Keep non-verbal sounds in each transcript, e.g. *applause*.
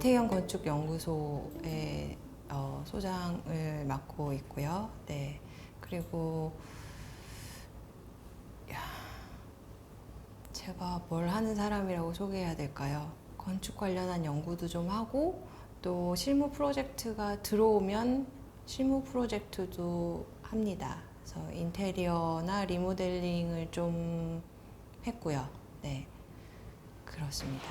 이태경 건축연구소의 어, 소장을 맡고 있고요. 네. 그리고 야, 제가 뭘 하는 사람이라고 소개해야 될까요? 건축 관련한 연구도 좀 하고 또 실무 프로젝트가 들어오면 실무 프로젝트도 합니다. 그래서 인테리어나 리모델링을 좀 했고요. 네. 그렇습니다.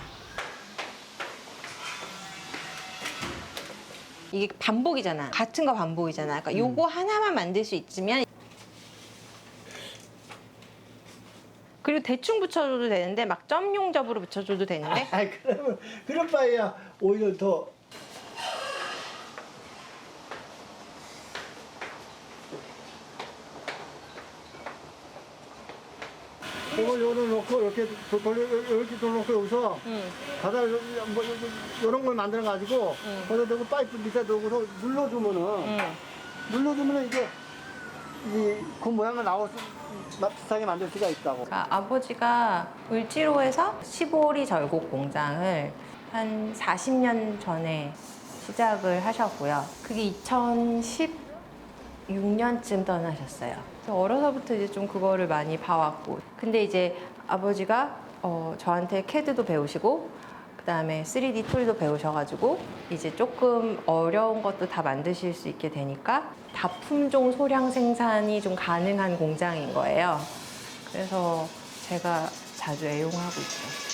이게 반복이잖아. 같은 거 반복이잖아. 그러니까 요거 하나만 만들 수 있으면 그리고 대충 붙여줘도 되는데 막 점용접으로 붙여줘도 되는데 아 그러면 그럴 바에야 오히려 더 이걸 열어놓고 이렇게 도- 돌려 이렇게 돌려놓고 여기서 응. 바다 뭐 이런 걸 만들어 가지고 응. 거기다 대고 파이프 밑에 두고서 눌러주면은 응. 눌러주면은 이게 이그 모양을 나올 수 마- 비슷하게 만들 수가 있다고. 그러니까 아버지가 을지로에서 15리 절곡 공장을 한 40년 전에 시작을 하셨고요. 그게 2016년쯤 떠나셨어요. 그래서 어려서부터 이제 좀 그거를 많이 봐왔고. 근데 이제 아버지가 어, 저한테 캐드도 배우시고, 그 다음에 3D 툴도 배우셔가지고, 이제 조금 어려운 것도 다 만드실 수 있게 되니까, 다품종 소량 생산이 좀 가능한 공장인 거예요. 그래서 제가 자주 애용하고 있죠.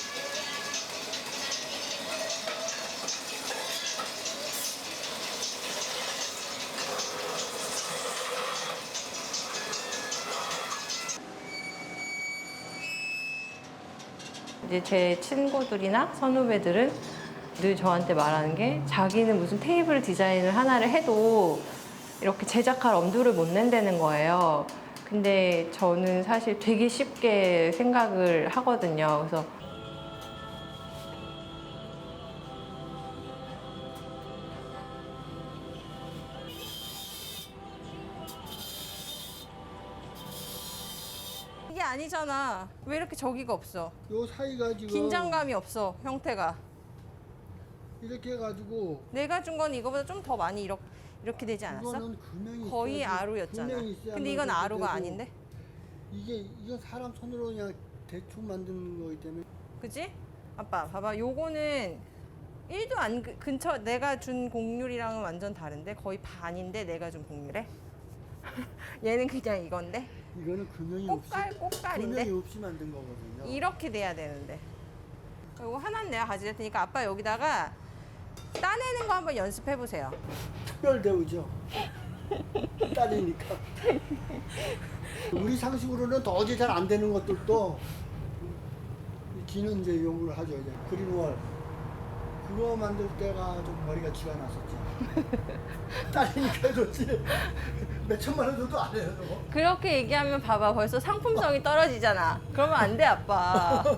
이제 제 친구들이나 선후배들은 늘 저한테 말하는 게 자기는 무슨 테이블 디자인을 하나를 해도 이렇게 제작할 엄두를 못 낸다는 거예요. 근데 저는 사실 되게 쉽게 생각을 하거든요. 그래서 아니잖아. 왜 이렇게 저기가 없어? 요 사이가 지금 긴장감이 없어, 형태가. 이렇게 해가지고 내가 준 건 이거보다 좀 더 많이 이렇게, 이렇게 되지 않았어? 이거는 금형이 거의 있어야지. 아루였잖아. 금형이 근데 이건 아루가 되고 아닌데? 이게 이건 사람 손으로 그냥 대충 만드는 거기 때문에 그지? 아빠, 봐봐. 요거는 1도 안 그- 근처 내가 준 곡률이랑은 완전 다른데? 거의 반인데 내가 준 곡률에? *laughs* 얘는 그냥 이건데? 이거는 금형이 없이 꽃갈, 꽃갈인데? 금형이 없이 만든 거거든요. 이렇게 돼야 되는데. 이거 하나는 내가 가져갈 테니까 아빠 여기다가 따내는 거 한번 연습해 보세요. 특별 대우죠. 딸이니까. *laughs* 우리 상식으로는 도저히 잘 안 되는 것들도 이 기는 이제 연구를 하죠. 이제 그린월 그거 만들 때가 좀 머리가 쥐가 났었죠. *laughs* 딸이니까 좋지. 몇 천만 원 줘도 안 해요. 저거. 그렇게 얘기하면 봐봐 벌써 상품성이 떨어지잖아. 그러면 안 돼 아빠. *laughs*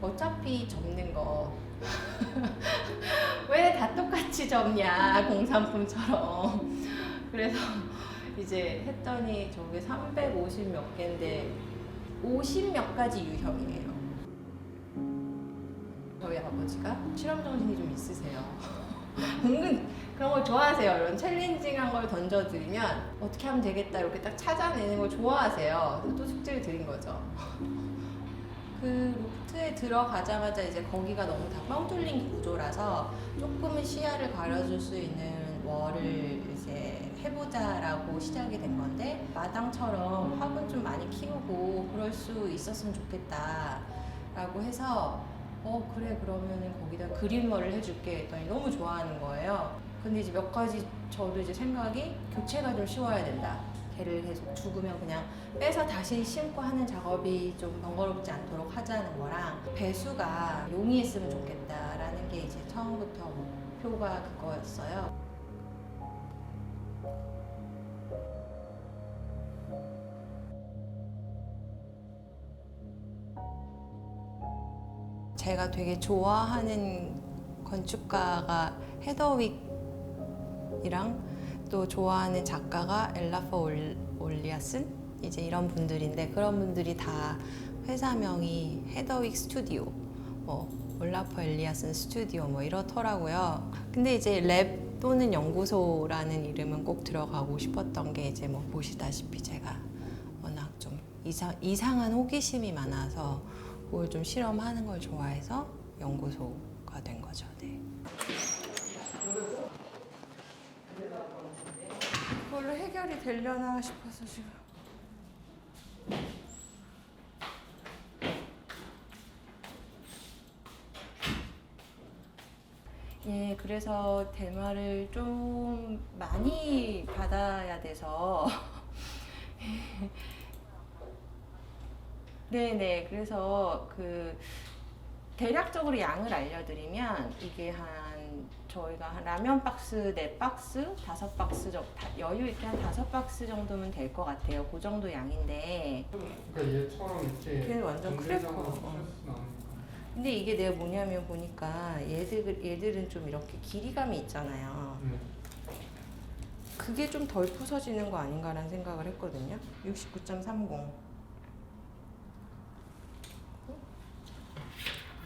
어차피 접는 거. *laughs* 왜 다 똑같이 접냐, 공산품처럼. 그래서 이제 했더니 저게 350 몇 개인데 50 몇 가지 유형이에요. 저희 아버지가 실험 정신이 좀 있으세요. *laughs* 은근 그런 걸 좋아하세요. 이런 챌린징한 걸 던져드리면 어떻게 하면 되겠다 이렇게 딱 찾아내는 걸 좋아하세요. 또 숙제를 드린 거죠. 그 로프트에 들어가자마자 이제 거기가 너무 다 뻥 뚫린 구조라서 조금은 시야를 가려줄 수 있는 월을 이제 해보자라고 시작이 된 건데 마당처럼 화분 좀 많이 키우고 그럴 수 있었으면 좋겠다라고 해서 어 그래 그러면은 거기다 그림월을 해줄게 했더니 너무 좋아하는 거예요. 근데 이제 몇 가지 저도 이제 생각이 교체가 좀 쉬워야 된다. 걔를 계속 죽으면 그냥 빼서 다시 심고 하는 작업이 좀 번거롭지 않도록 하자는 거랑 배수가 용이했으면 좋겠다라는 게 이제 처음부터 목표가 그거였어요. 제가 되게 좋아하는 건축가가 헤더윅이랑 또 좋아하는 작가가 엘라퍼 올- 올리아슨 이제 이런 분들인데 그런 분들이 다 회사명이 헤더윅 스튜디오 뭐 올라퍼 엘리아슨 스튜디오 뭐 이렇더라고요. 근데 이제 랩 또는 연구소라는 이름은 꼭 들어가고 싶었던 게 이제 뭐 보시다시피 제가 워낙 좀 이상, 이상한 호기심이 많아서 그걸 좀 실험하는 걸 좋아해서 연구소가 된 거죠. 네. 그걸로 해결이 되려나 싶어서 지금. 예, 그래서 대마를 좀 많이 받아야 돼서. *laughs* 네네, 그래서 그 대략적으로 양을 알려드리면 이게 한 저희가 한 라면 박스 네 박스 다섯 박스 정도 여유 있게 한 다섯 박스 정도면 될 것 같아요. 그 정도 양인데 그러니까 얘처럼 이렇게 걔는 완전 크래커. 어. 근데 이게 내가 뭐냐면 보니까 얘들 얘들은 좀 이렇게 길이감이 있잖아요. 네. 그게 좀 덜 부서지는 거 아닌가라는 생각을 했거든요. 69.30.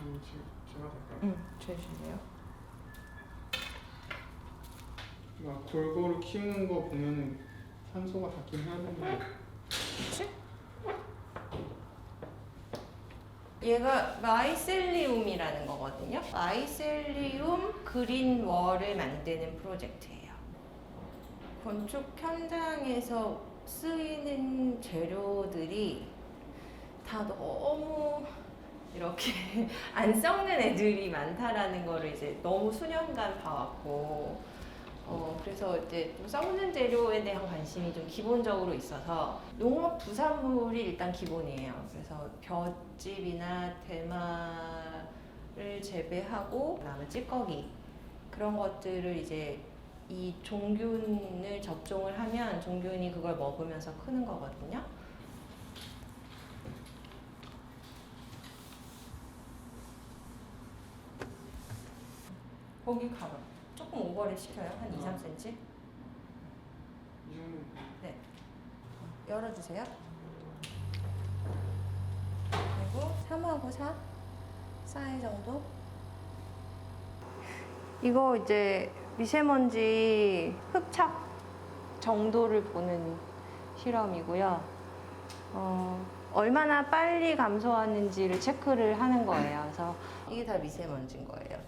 음, 지금 제가 될까요? 응, 죄주세요. 막 골고루 키우는 거 보면은 산소가 닿긴 해야 되는데 그치? 얘가 마이셀리움이라는 거거든요. 마이셀리움 그린월을 만드는 프로젝트예요. 건축 현장에서 쓰이는 재료들이 다 너무 이렇게 *laughs* 안 썩는 애들이 많다라는 거를 이제 너무 수년간 봐왔고 어, 그래서 이제 또 썩는 재료에 대한 관심이 좀 기본적으로 있어서 농업 부산물이 일단 기본이에요. 그래서 볏짚이나 대마를 재배하고 그다음에 찌꺼기 그런 것들을 이제 이 종균을 접종을 하면 종균이 그걸 먹으면서 크는 거거든요. 거기 가봐. 조금 오버를 시켜요. 한 2, 3cm. 이 정도 네. 열어주세요. 그리고 3하고 4 사이 정도. 이거 이제 미세먼지 흡착 정도를 보는 실험이고요. 어, 얼마나 빨리 감소하는지를 체크를 하는 거예요. 그래서 이게 다 미세먼지인 거예요.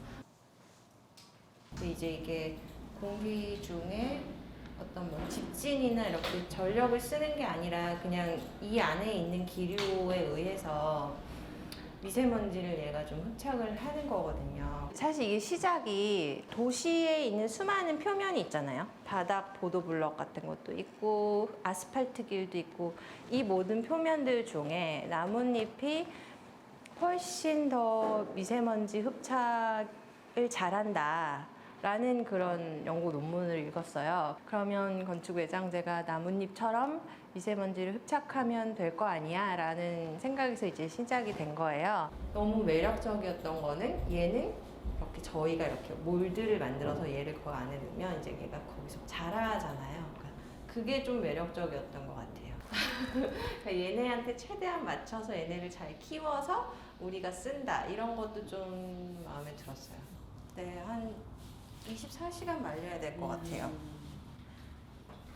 이제 이게 공기 중에 어떤 뭐 집진이나 이렇게 전력을 쓰는 게 아니라 그냥 이 안에 있는 기류에 의해서 미세먼지를 얘가 좀 흡착을 하는 거거든요. 사실 이게 시작이 도시에 있는 수많은 표면이 있잖아요. 바닥 보도블럭 같은 것도 있고 아스팔트 길도 있고 이 모든 표면들 중에 나뭇잎이 훨씬 더 미세먼지 흡착을 잘한다. 라는 그런 연구 논문을 읽었어요. 그러면 건축 외장재가 나뭇잎처럼 미세먼지를 흡착하면 될 거 아니야? 라는 생각에서 이제 시작이 된 거예요. 너무 매력적이었던 거는 얘는 이렇게 저희가 이렇게 몰드를 만들어서 얘를 그 안에 넣으면 이제 얘가 거기서 자라잖아요. 그러니까 그게 좀 매력적이었던 것 같아요. *laughs* 그러니까 얘네한테 최대한 맞춰서 얘네를 잘 키워서 우리가 쓴다 이런 것도 좀 마음에 들었어요. 네, 한 24시간 말려야 될 것 같아요.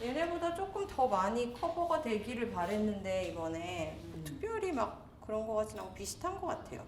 얘네보다 조금 더 많이 커버가 되기를 바랬는데 이번에 특별히 막 그런 거 같진 않고 비슷한 것 같아요.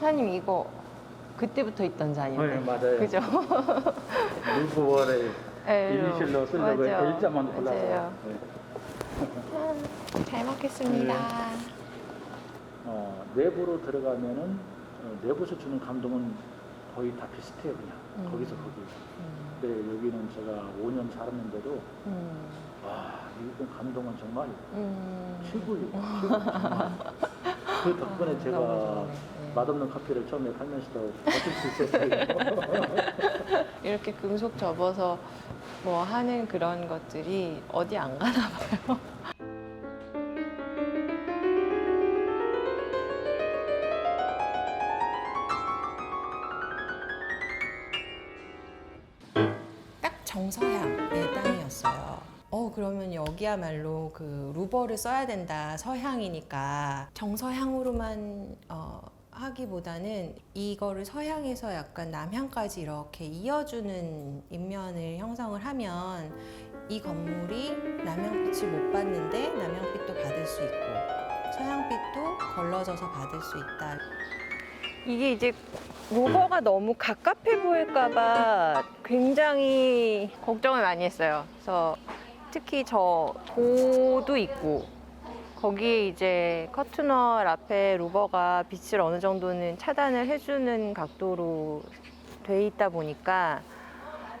사장님 이거 그때부터 있던 잔인데. 네, 맞아요. 그죠? 루브월에 에로. 이니셜로 쓰려고 맞아. L자만 골라서. 네. 잘 먹겠습니다. 어, 내부로 들어가면은 어, 내부에서 주는 감동은 거의 다 비슷해요 그냥 음. 거기서 거기. 음, 근데 여기는 제가 5년 살았는데도 음, 와 이번 감동은 정말 음. 최고예요. 최고 정말. *laughs* 그 덕분에 아, 제가 너무 좋네. 네. 맛없는 커피를 처음에 팔면서도 버틸 수 있었어요. *laughs* 이렇게 금속 접어서 뭐 하는 그런 것들이 어디 안 가나 봐요. *laughs* 딱 정서향의 땅이었어요. 어, 그러면 여기야말로 그 루버를 써야 된다. 서향이니까. 정서향으로만 어, 하기보다는 이거를 서향에서 약간 남향까지 이렇게 이어주는 인면을 형성을 하면 이 건물이 남향빛을 못 받는데 남향빛도 받을 수 있고 서향빛도 걸러져서 받을 수 있다. 이게 이제 루버가 너무 갑갑해 보일까봐 굉장히 걱정을 많이 했어요. 그래서 특히 저 도도 있고 거기에 이제 커튼월 앞에 루버가 빛을 어느 정도는 차단을 해주는 각도로 돼 있다 보니까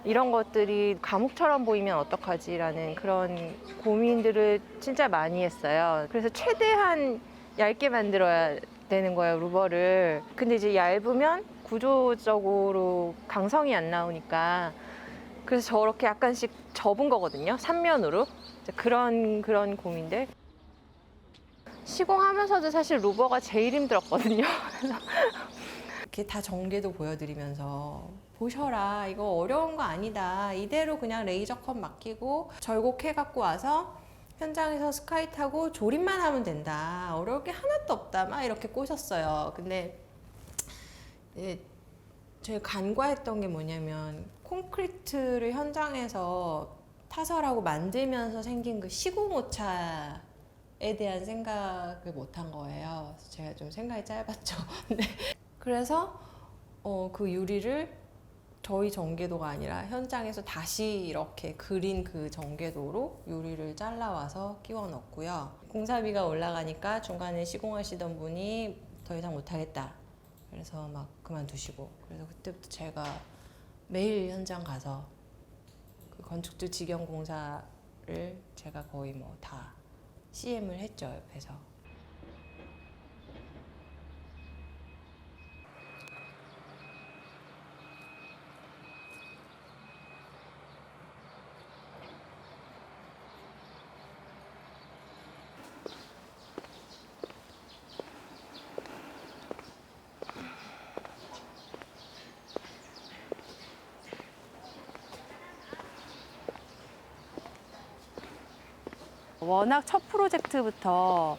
이런 것들이 감옥처럼 보이면 어떡하지라는 그런 고민들을 진짜 많이 했어요. 그래서 최대한 얇게 만들어야 되는 거예요, 루버를. 근데 이제 얇으면 구조적으로 강성이 안 나오니까 그래서 저렇게 약간씩 접은 거거든요, 삼면으로. 그런 그런 고민들. 시공하면서도 사실 루버가 제일 힘들었거든요. *laughs* 그래서 이렇게 다 전개도 보여드리면서 보셔라 이거 어려운 거 아니다. 이대로 그냥 레이저 컷 맡기고 절곡해 갖고 와서 현장에서 스카이 타고 조립만 하면 된다. 어려울 게 하나도 없다. 막 이렇게 꼬셨어요. 근데 예, 제가 간과했던 게 뭐냐면 콘크리트를 현장에서 타설하고 만들면서 생긴 그 시공 오차 에 대한 생각을 못 한 거예요. 제가 좀 생각이 짧았죠. 근데 *laughs* 그래서 어, 그 유리를 저희 전개도가 아니라 현장에서 다시 이렇게 그린 그 전개도로 유리를 잘라와서 끼워 넣었고요. 공사비가 올라가니까 중간에 시공하시던 분이 더 이상 못하겠다. 그래서 막 그만두시고 그래서 그때부터 제가 매일 현장 가서 그 건축들 직영 공사를 제가 거의 뭐 다 CM을 했죠 옆에서. 워낙 첫 프로젝트부터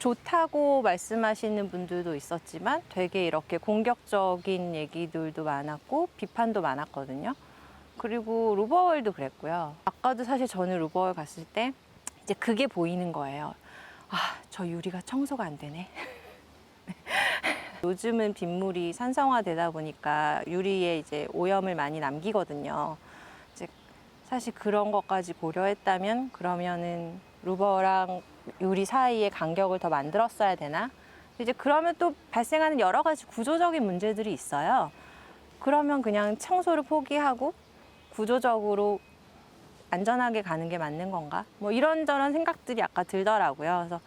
좋다고 말씀하시는 분들도 있었지만 되게 이렇게 공격적인 얘기들도 많았고 비판도 많았거든요. 그리고 루버월도 그랬고요. 아까도 사실 저는 루버월 갔을 때 이제 그게 보이는 거예요. 아, 저 유리가 청소가 안 되네. *laughs* 요즘은 빗물이 산성화되다 보니까 유리에 이제 오염을 많이 남기거든요. 이제 사실 그런 것까지 고려했다면 그러면은 루버랑 유리 사이에 간격을 더 만들었어야 되나? 이제 그러면 또 발생하는 여러 가지 구조적인 문제들이 있어요. 그러면 그냥 청소를 포기하고 구조적으로 안전하게 가는 게 맞는 건가? 뭐 이런저런 생각들이 아까 들더라고요. 그래서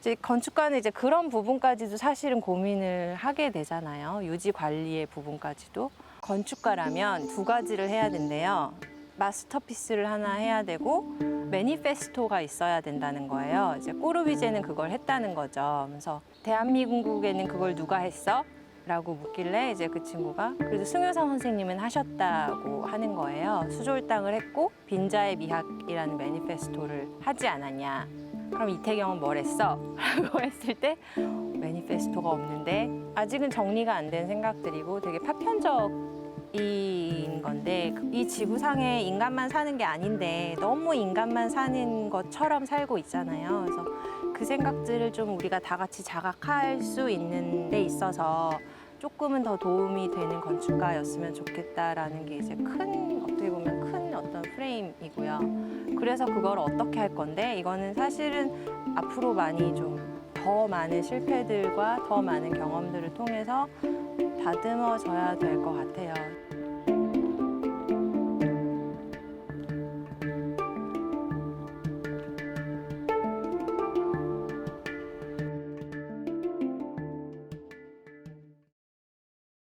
이제 건축가는 이제 그런 부분까지도 사실은 고민을 하게 되잖아요. 유지 관리의 부분까지도. 건축가라면 두 가지를 해야 된대요. 마스터피스를 하나 해야 되고 매니페스토가 있어야 된다는 거예요. 이제 꼬르비제는 그걸 했다는 거죠. 그래서 대한민국에는 그걸 누가 했어? 라고 묻길래 이제 그 친구가 그래도 승효상 선생님은 하셨다고 하는 거예요. 수졸당을 했고 빈자의 미학이라는 매니페스토를 하지 않았냐. 그럼 이태경은 뭘 했어? *laughs* 라고 했을 때 매니페스토가 없는데 아직은 정리가 안 된 생각들이고 되게 파편적 이인 건데 그 이 지구상에 인간만 사는 게 아닌데 너무 인간만 사는 것처럼 살고 있잖아요. 그래서 그 생각들을 좀 우리가 다 같이 자각할 수 있는 데 있어서 조금은 더 도움이 되는 건축가였으면 좋겠다라는 게 이제 큰 어떻게 보면 큰 어떤 프레임이고요. 그래서 그걸 어떻게 할 건데 이거는 사실은 앞으로 많이 좀 더 많은 실패들과 더 많은 경험들을 통해서 다듬어져야 될 것 같아요.